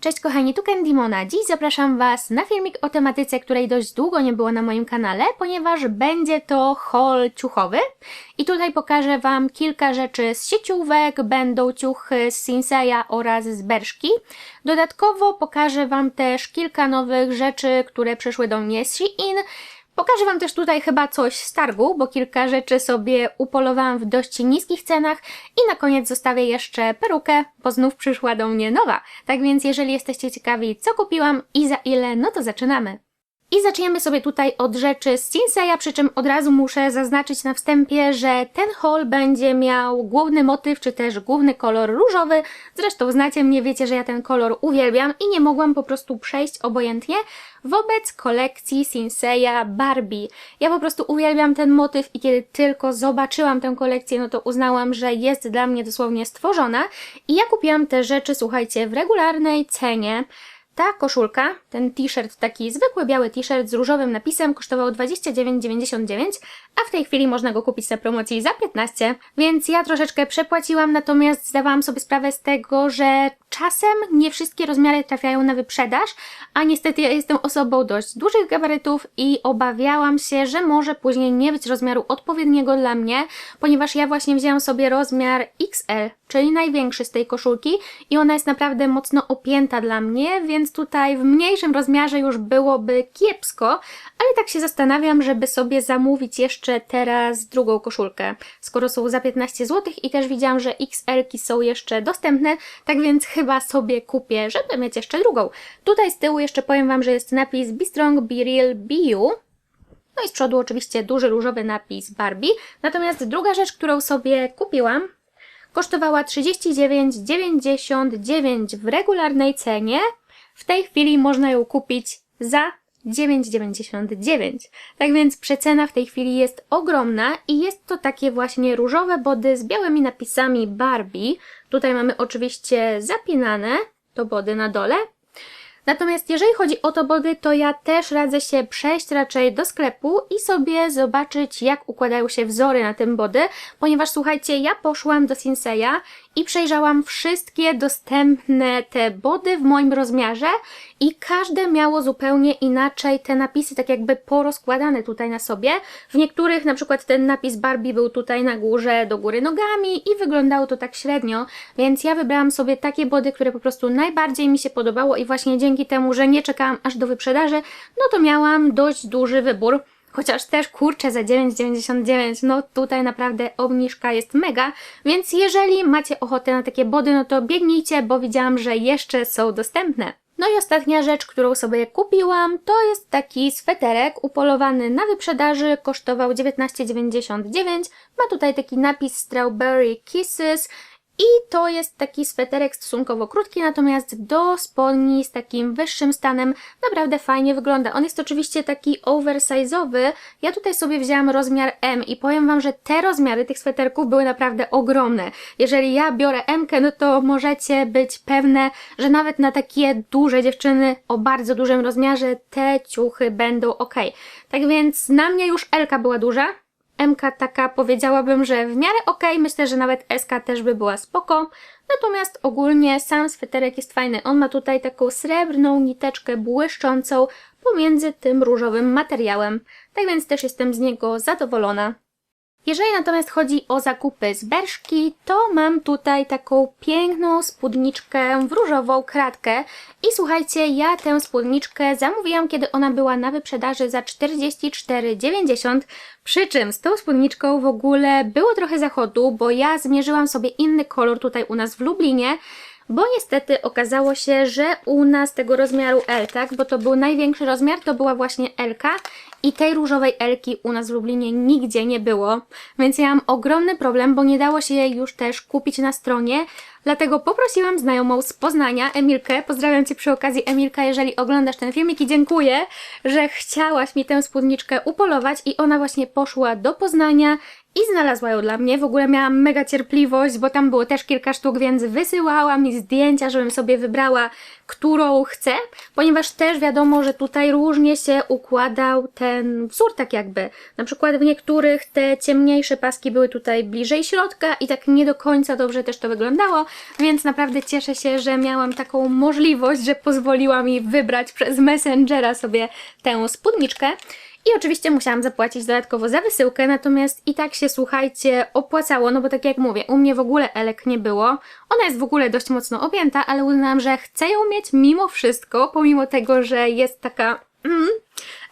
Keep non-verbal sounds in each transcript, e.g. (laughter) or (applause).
Cześć kochani, tu Candymona. Dziś zapraszam Was na filmik o tematyce, której dość długo nie było na moim kanale, ponieważ będzie to haul ciuchowy. I tutaj pokażę Wam kilka rzeczy z sieciówek, będą ciuchy z Sinseya oraz z Berszki. Dodatkowo pokażę Wam też kilka nowych rzeczy, które przyszły do mnie z Shein. Pokażę Wam też tutaj chyba coś z targu, bo kilka rzeczy sobie upolowałam w dość niskich cenach i na koniec zostawię jeszcze perukę, bo znów przyszła do mnie nowa. Tak więc jeżeli jesteście ciekawi co kupiłam i za ile, no to zaczynamy. I zaczniemy sobie tutaj od rzeczy z Sinseya, przy czym od razu muszę zaznaczyć na wstępie, że ten haul będzie miał główny motyw, czy też główny kolor różowy. Zresztą znacie mnie, wiecie, że ja ten kolor uwielbiam i nie mogłam po prostu przejść obojętnie wobec kolekcji Sinseya Barbie. Ja po prostu uwielbiam ten motyw i kiedy tylko zobaczyłam tę kolekcję, no to uznałam, że jest dla mnie dosłownie stworzona. I ja kupiłam te rzeczy, słuchajcie, w regularnej cenie. Ta koszulka, ten t-shirt, taki zwykły biały t-shirt z różowym napisem kosztował 29,99, a w tej chwili można go kupić na promocji za 15, więc ja troszeczkę przepłaciłam, natomiast zdawałam sobie sprawę z tego, że czasem nie wszystkie rozmiary trafiają na wyprzedaż, a niestety ja jestem osobą dość dużych gabarytów i obawiałam się, że może później nie być rozmiaru odpowiedniego dla mnie, ponieważ ja właśnie wzięłam sobie rozmiar XL, czyli największy z tej koszulki i ona jest naprawdę mocno opięta dla mnie, więc tutaj w mniejszym rozmiarze już byłoby kiepsko, ale tak się zastanawiam, żeby sobie zamówić jeszcze teraz drugą koszulkę, skoro są za 15 zł i też widziałam, że XL-ki są jeszcze dostępne, tak więc chyba sobie kupię, żeby mieć jeszcze drugą. Tutaj z tyłu jeszcze powiem Wam, że jest napis Be Strong, Be Real, Be You. No i z przodu oczywiście duży różowy napis Barbie. Natomiast druga rzecz, którą sobie kupiłam, kosztowała 39,99 w regularnej cenie. W tej chwili można ją kupić za 9,99. Tak więc przecena w tej chwili jest ogromna i jest to takie właśnie różowe body z białymi napisami Barbie. Tutaj mamy oczywiście zapinane to body na dole. Natomiast jeżeli chodzi o to body, to ja też radzę się przejść raczej do sklepu i sobie zobaczyć, jak układają się wzory na tym body, ponieważ słuchajcie, ja poszłam do Sinseya i przejrzałam wszystkie dostępne te body w moim rozmiarze i każde miało zupełnie inaczej te napisy tak jakby porozkładane tutaj na sobie. W niektórych na przykład ten napis Barbie był tutaj na górze do góry nogami i wyglądało to tak średnio, więc ja wybrałam sobie takie body, które po prostu najbardziej mi się podobało i właśnie dzięki temu, że nie czekałam aż do wyprzedaży, no to miałam dość duży wybór. Chociaż też kurczę za 9,99, no tutaj naprawdę obniżka jest mega, więc jeżeli macie ochotę na takie body, no to biegnijcie, bo widziałam, że jeszcze są dostępne. No i ostatnia rzecz, którą sobie kupiłam, to jest taki sweterek upolowany na wyprzedaży, kosztował 19,99. Ma tutaj taki napis Strawberry Kisses i to jest taki sweterek stosunkowo krótki, natomiast do spodni z takim wyższym stanem naprawdę fajnie wygląda. On jest oczywiście taki oversize'owy. Ja tutaj sobie wzięłam rozmiar M i powiem Wam, że te rozmiary tych sweterków były naprawdę ogromne. Jeżeli ja biorę M, no to możecie być pewne, że nawet na takie duże dziewczyny o bardzo dużym rozmiarze te ciuchy będą ok. Tak więc na mnie już L była duża, MK taka powiedziałabym, że w miarę ok, myślę, że nawet SK też by była spoko. Natomiast ogólnie sam sweterek jest fajny. On ma tutaj taką srebrną niteczkę błyszczącą pomiędzy tym różowym materiałem. Tak więc też jestem z niego zadowolona. Jeżeli natomiast chodzi o zakupy z Berszki, to mam tutaj taką piękną spódniczkę w różową kratkę. I słuchajcie, ja tę spódniczkę zamówiłam, kiedy ona była na wyprzedaży za 44,90 przy czym z tą spódniczką w ogóle było trochę zachodu, bo ja zmierzyłam sobie inny kolor tutaj u nas w Lublinie, bo niestety okazało się, że u nas tego rozmiaru L, tak, bo to był największy rozmiar, to była właśnie L i tej różowej Elki u nas w Lublinie nigdzie nie było, więc ja mam ogromny problem, bo nie dało się jej już też kupić na stronie, dlatego poprosiłam znajomą z Poznania, Emilkę, pozdrawiam Cię przy okazji Emilka, jeżeli oglądasz ten filmik i dziękuję, że chciałaś mi tę spódniczkę upolować i ona właśnie poszła do Poznania i znalazła ją dla mnie. W ogóle miałam mega cierpliwość, bo tam było też kilka sztuk, więc wysyłała mi zdjęcia, żebym sobie wybrała, którą chcę, ponieważ też wiadomo, że tutaj różnie się układał ten wzór, tak jakby. Na przykład w niektórych te ciemniejsze paski były tutaj bliżej środka i tak nie do końca dobrze też to wyglądało, więc naprawdę cieszę się, że miałam taką możliwość, że pozwoliła mi wybrać przez Messengera sobie tę spódniczkę. I oczywiście musiałam zapłacić dodatkowo za wysyłkę, natomiast i tak się, słuchajcie, opłacało, no bo tak jak mówię, u mnie w ogóle elek nie było. Ona jest w ogóle dość mocno objęta, ale uznałam, że chcę ją mieć mimo wszystko, pomimo tego, że jest taka mm,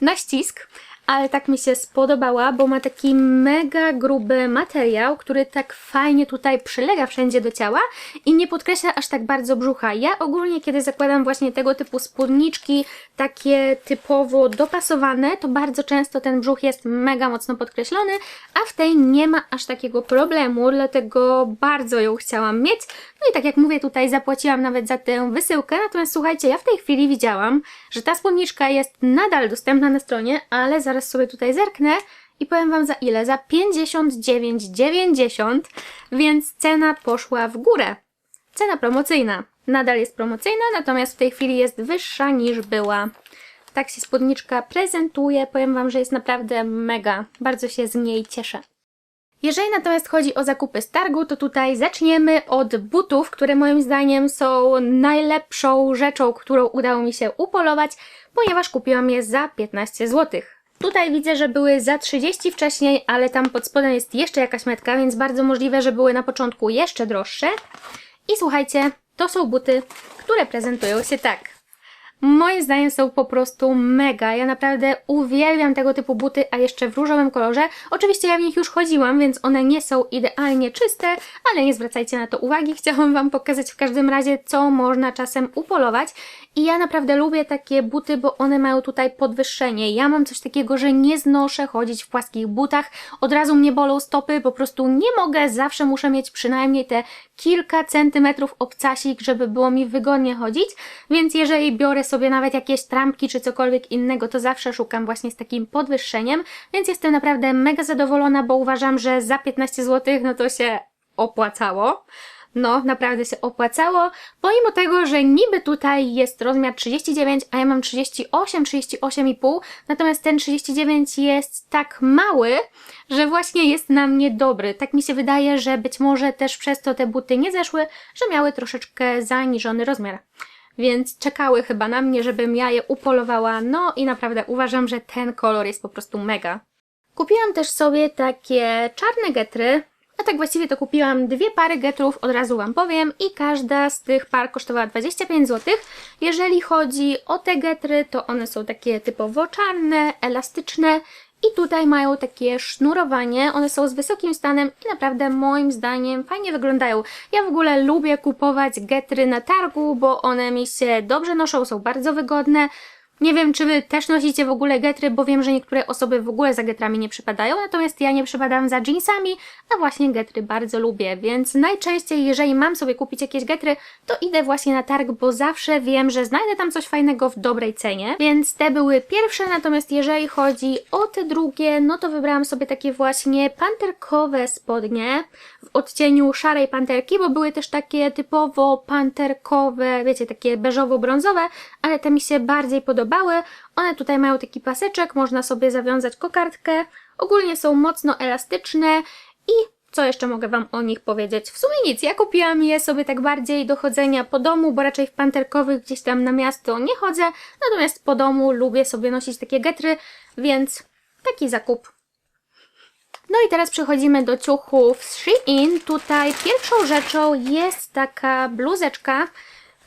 na ścisk. Ale tak mi się spodobała, bo ma taki mega gruby materiał, który tak fajnie tutaj przylega wszędzie do ciała i nie podkreśla aż tak bardzo brzucha. Ja ogólnie, kiedy zakładam właśnie tego typu spódniczki, takie typowo dopasowane, to bardzo często ten brzuch jest mega mocno podkreślony, a w tej nie ma aż takiego problemu, dlatego bardzo ją chciałam mieć. No i tak jak mówię, tutaj zapłaciłam nawet za tę wysyłkę, natomiast słuchajcie, ja w tej chwili widziałam, że ta spódniczka jest nadal dostępna na stronie, ale zaraz sobie tutaj zerknę i powiem Wam za ile? Za 59,90, więc cena poszła w górę. Cena promocyjna. Nadal jest promocyjna, natomiast w tej chwili jest wyższa niż była. Tak się spódniczka prezentuje. Powiem Wam, że jest naprawdę mega. Bardzo się z niej cieszę. Jeżeli natomiast chodzi o zakupy z targu, to tutaj zaczniemy od butów, które moim zdaniem są najlepszą rzeczą, którą udało mi się upolować, ponieważ kupiłam je za 15 zł. Tutaj widzę, że były za 30 wcześniej, ale tam pod spodem jest jeszcze jakaś metka, więc bardzo możliwe, że były na początku jeszcze droższe. I słuchajcie, to są buty, które prezentują się tak. Moim zdaniem są po prostu mega. Ja naprawdę uwielbiam tego typu buty, a jeszcze w różowym kolorze. Oczywiście ja w nich już chodziłam, więc one nie są idealnie czyste, ale nie zwracajcie na to uwagi. (laughs) Chciałam Wam pokazać w każdym razie, co można czasem upolować. I ja naprawdę lubię takie buty, bo one mają tutaj podwyższenie. Ja mam coś takiego, że nie znoszę chodzić w płaskich butach. Od razu mnie bolą stopy, po prostu nie mogę. Zawsze muszę mieć przynajmniej te kilka centymetrów obcasik, żeby było mi wygodnie chodzić. Więc jeżeli biorę sobie nawet jakieś trampki czy cokolwiek innego, to zawsze szukam właśnie z takim podwyższeniem. Więc jestem naprawdę mega zadowolona, bo uważam, że za 15 zł no to się opłacało. No, naprawdę się opłacało, pomimo tego, że niby tutaj jest rozmiar 39, a ja mam 38, 38,5, natomiast ten 39 jest tak mały, że właśnie jest na mnie dobry. Tak mi się wydaje, że być może też przez to te buty nie zeszły, że miały troszeczkę zaniżony rozmiar. Więc czekały chyba na mnie, żebym ja je upolowała, no i naprawdę uważam, że ten kolor jest po prostu mega. Kupiłam też sobie takie czarne getry, a tak właściwie to kupiłam dwie pary getrów, od razu Wam powiem, i każda z tych par kosztowała 25 zł. Jeżeli chodzi o te getry, to one są takie typowo czarne, elastyczne i tutaj mają takie sznurowanie, one są z wysokim stanem i naprawdę moim zdaniem fajnie wyglądają. Ja w ogóle lubię kupować getry na targu, bo one mi się dobrze noszą, są bardzo wygodne. Nie wiem, czy wy też nosicie w ogóle getry, bo wiem, że niektóre osoby w ogóle za getrami nie przypadają, natomiast ja nie przypadam za jeansami, a właśnie getry bardzo lubię, więc najczęściej, jeżeli mam sobie kupić jakieś getry, to idę właśnie na targ, bo zawsze wiem, że znajdę tam coś fajnego w dobrej cenie, więc te były pierwsze, natomiast jeżeli chodzi o te drugie, no to wybrałam sobie takie właśnie panterkowe spodnie w odcieniu szarej panterki, bo były też takie typowo panterkowe, wiecie, takie beżowo-brązowe, ale te mi się bardziej podobały. One tutaj mają taki paseczek, można sobie zawiązać kokardkę. Ogólnie są mocno elastyczne i co jeszcze mogę Wam o nich powiedzieć? W sumie nic, ja kupiłam je sobie tak bardziej do chodzenia po domu, bo raczej w panterkowych gdzieś tam na miasto nie chodzę, natomiast po domu lubię sobie nosić takie getry, więc taki zakup. No i teraz przechodzimy do ciuchów z Shein. Tutaj pierwszą rzeczą jest taka bluzeczka.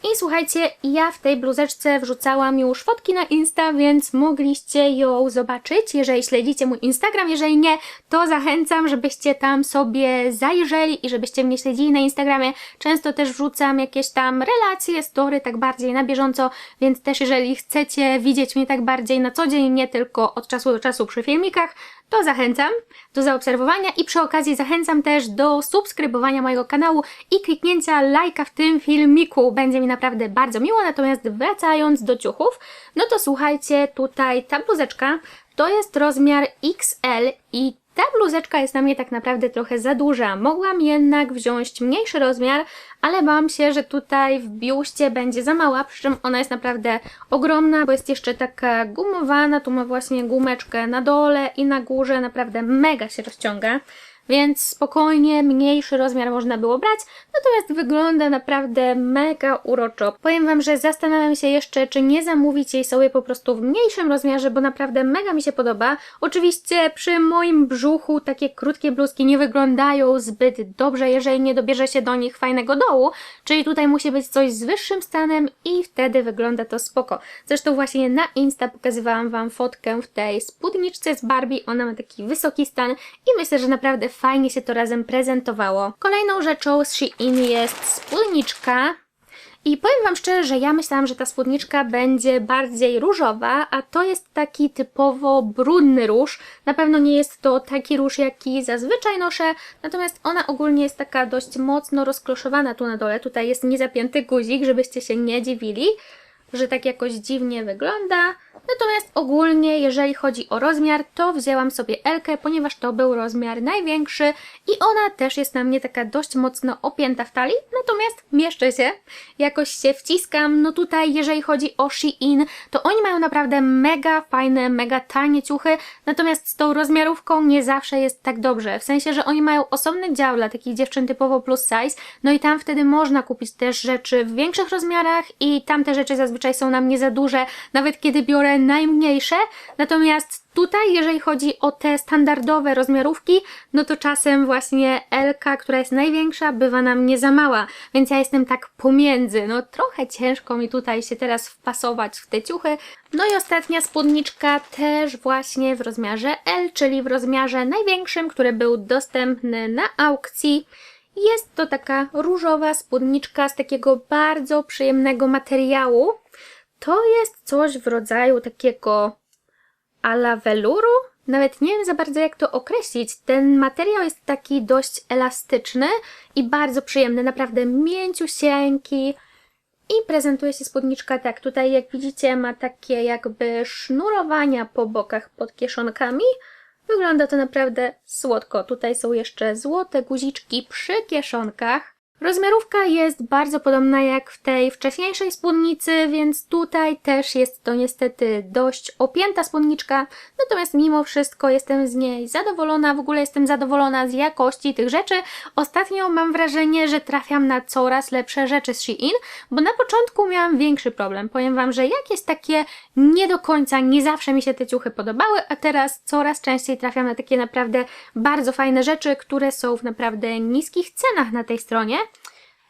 I słuchajcie, ja w tej bluzeczce wrzucałam już fotki na Insta, więc mogliście ją zobaczyć, jeżeli śledzicie mój Instagram. Jeżeli nie, to zachęcam, żebyście tam sobie zajrzeli i żebyście mnie śledzili na Instagramie. Często też wrzucam jakieś tam relacje, story, tak bardziej na bieżąco, więc też jeżeli chcecie widzieć mnie tak bardziej na co dzień, nie tylko od czasu do czasu przy filmikach, to zachęcam do zaobserwowania i przy okazji zachęcam też do subskrybowania mojego kanału i kliknięcia lajka w tym filmiku. Będzie mi naprawdę bardzo miło, natomiast wracając do ciuchów, no to słuchajcie, tutaj ta bluzeczka to jest rozmiar XL i ta bluzeczka jest na mnie tak naprawdę trochę za duża. Mogłam jednak wziąć mniejszy rozmiar, ale bałam się, że tutaj w biuście będzie za mała, przy czym ona jest naprawdę ogromna, bo jest jeszcze taka gumowana, tu ma właśnie gumeczkę na dole i na górze, naprawdę mega się rozciąga. Więc spokojnie, mniejszy rozmiar można było brać, natomiast wygląda naprawdę mega uroczo. Powiem Wam, że zastanawiam się jeszcze, czy nie zamówić jej sobie po prostu w mniejszym rozmiarze, bo naprawdę mega mi się podoba. Oczywiście przy moim brzuchu takie krótkie bluzki nie wyglądają zbyt dobrze, jeżeli nie dobierze się do nich fajnego dołu, czyli tutaj musi być coś z wyższym stanem i wtedy wygląda to spoko. Zresztą właśnie na Insta pokazywałam Wam fotkę w tej spódniczce z Barbie, ona ma taki wysoki stan i myślę, że naprawdę fajnie się to razem prezentowało. Kolejną rzeczą z Shein jest spódniczka. I powiem Wam szczerze, że ja myślałam, że ta spódniczka będzie bardziej różowa, a to jest taki typowo brudny róż. Na pewno nie jest to taki róż, jaki zazwyczaj noszę, natomiast ona ogólnie jest taka dość mocno rozkloszowana tu na dole. Tutaj jest niezapięty guzik, żebyście się nie dziwili, że tak jakoś dziwnie wygląda. Natomiast ogólnie, jeżeli chodzi o rozmiar, to wzięłam sobie Elkę, ponieważ to był rozmiar największy i ona też jest na mnie taka dość mocno opięta w talii, natomiast mieszczę się, jakoś się wciskam. No tutaj, jeżeli chodzi o Shein, to oni mają naprawdę mega fajne, mega tanie ciuchy, natomiast z tą rozmiarówką nie zawsze jest tak dobrze. W sensie, że oni mają osobny dział dla takich dziewczyn typowo plus size, no i tam wtedy można kupić też rzeczy w większych rozmiarach i tam te rzeczy zazwyczaj są na mnie za duże, nawet kiedy biorę najmniejsze, natomiast tutaj, jeżeli chodzi o te standardowe rozmiarówki, no to czasem właśnie Elka, która jest największa, bywa nam nie za mała, więc ja jestem tak pomiędzy, no trochę ciężko mi tutaj się teraz wpasować w te ciuchy. No i ostatnia spódniczka też właśnie w rozmiarze L, czyli w rozmiarze największym, który był dostępny na aukcji. Jest to taka różowa spódniczka z takiego bardzo przyjemnego materiału. To jest coś w rodzaju takiego ala weluru? Nawet nie wiem za bardzo jak to określić. Ten materiał jest taki dość elastyczny i bardzo przyjemny, naprawdę mięciusieńki. I prezentuje się spódniczka tak. Tutaj jak widzicie ma takie jakby sznurowania po bokach pod kieszonkami. Wygląda to naprawdę słodko. Tutaj są jeszcze złote guziczki przy kieszonkach. Rozmiarówka jest bardzo podobna jak w tej wcześniejszej spódnicy, więc tutaj też jest to niestety dość opięta spódniczka, natomiast mimo wszystko jestem z niej zadowolona, w ogóle jestem zadowolona z jakości tych rzeczy. Ostatnio mam wrażenie, że trafiam na coraz lepsze rzeczy z Shein, bo na początku miałam większy problem. Powiem Wam, że jak jest takie nie do końca, nie zawsze mi się te ciuchy podobały, a teraz coraz częściej trafiam na takie naprawdę bardzo fajne rzeczy, które są w naprawdę niskich cenach na tej stronie.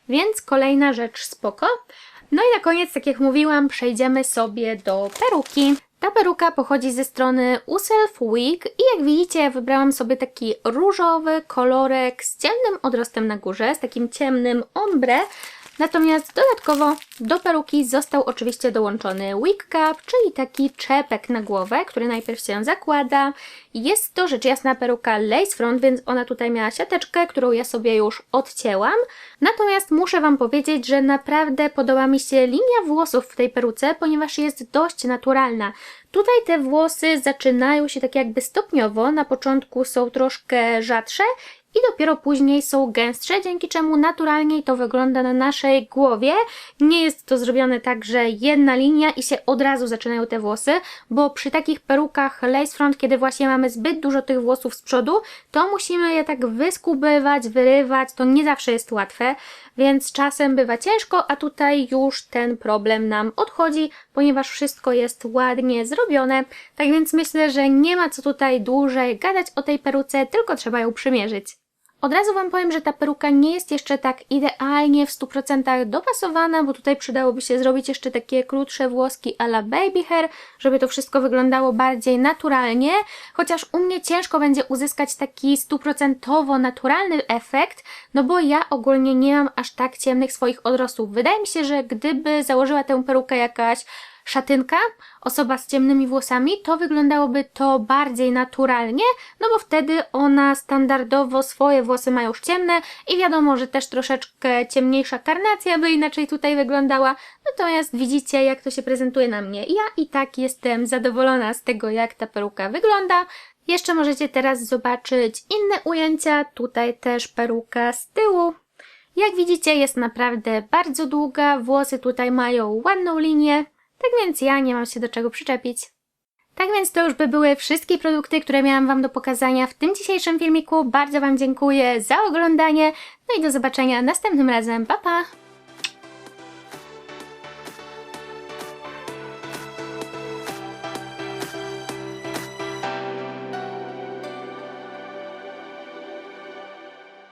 Więc kolejna rzecz spoko. No i na koniec, tak jak mówiłam, przejdziemy sobie do peruki. Ta peruka pochodzi ze strony Uself Wig i jak widzicie wybrałam sobie taki różowy kolorek z ciemnym odrostem na górze, z takim ciemnym ombre, Natomiast dodatkowo do peruki został oczywiście dołączony wig cap, czyli taki czepek na głowę, który najpierw się zakłada. Jest to rzecz jasna peruka lace front, więc ona tutaj miała siateczkę, którą ja sobie już odcięłam. Natomiast muszę Wam powiedzieć, że naprawdę podoba mi się linia włosów w tej peruce, ponieważ jest dość naturalna. Tutaj te włosy zaczynają się tak jakby stopniowo, na początku są troszkę rzadsze i dopiero później są gęstsze, dzięki czemu naturalniej to wygląda na naszej głowie. Nie jest to zrobione tak, że jedna linia i się od razu zaczynają te włosy, bo przy takich perukach lace front, kiedy właśnie mamy zbyt dużo tych włosów z przodu, to musimy je tak wyskubywać, wyrywać, to nie zawsze jest łatwe, więc czasem bywa ciężko, a tutaj już ten problem nam odchodzi, ponieważ wszystko jest ładnie zrobione, tak więc myślę, że nie ma co tutaj dłużej gadać o tej peruce, tylko trzeba ją przymierzyć. Od razu Wam powiem, że ta peruka nie jest jeszcze tak idealnie w 100% dopasowana, bo tutaj przydałoby się zrobić jeszcze takie krótsze włoski a la baby hair, żeby to wszystko wyglądało bardziej naturalnie, chociaż u mnie ciężko będzie uzyskać taki stuprocentowo naturalny efekt, no bo ja ogólnie nie mam aż tak ciemnych swoich odrostów. Wydaje mi się, że gdyby założyła tę perukę jakaś szatynka, osoba z ciemnymi włosami, to wyglądałoby to bardziej naturalnie, no bo wtedy ona standardowo swoje włosy ma już ciemne i wiadomo, że też troszeczkę ciemniejsza karnacja by inaczej tutaj wyglądała, natomiast widzicie jak to się prezentuje na mnie. Ja i tak jestem zadowolona z tego jak ta peruka wygląda, Jeszcze możecie teraz zobaczyć inne ujęcia, tutaj też peruka z tyłu. Jak widzicie jest naprawdę bardzo długa, włosy tutaj mają ładną linię, tak więc ja nie mam się do czego przyczepić. Tak więc to już by były wszystkie produkty, które miałam Wam do pokazania w tym dzisiejszym filmiku. Bardzo Wam dziękuję za oglądanie, no i do zobaczenia następnym razem. Pa, pa!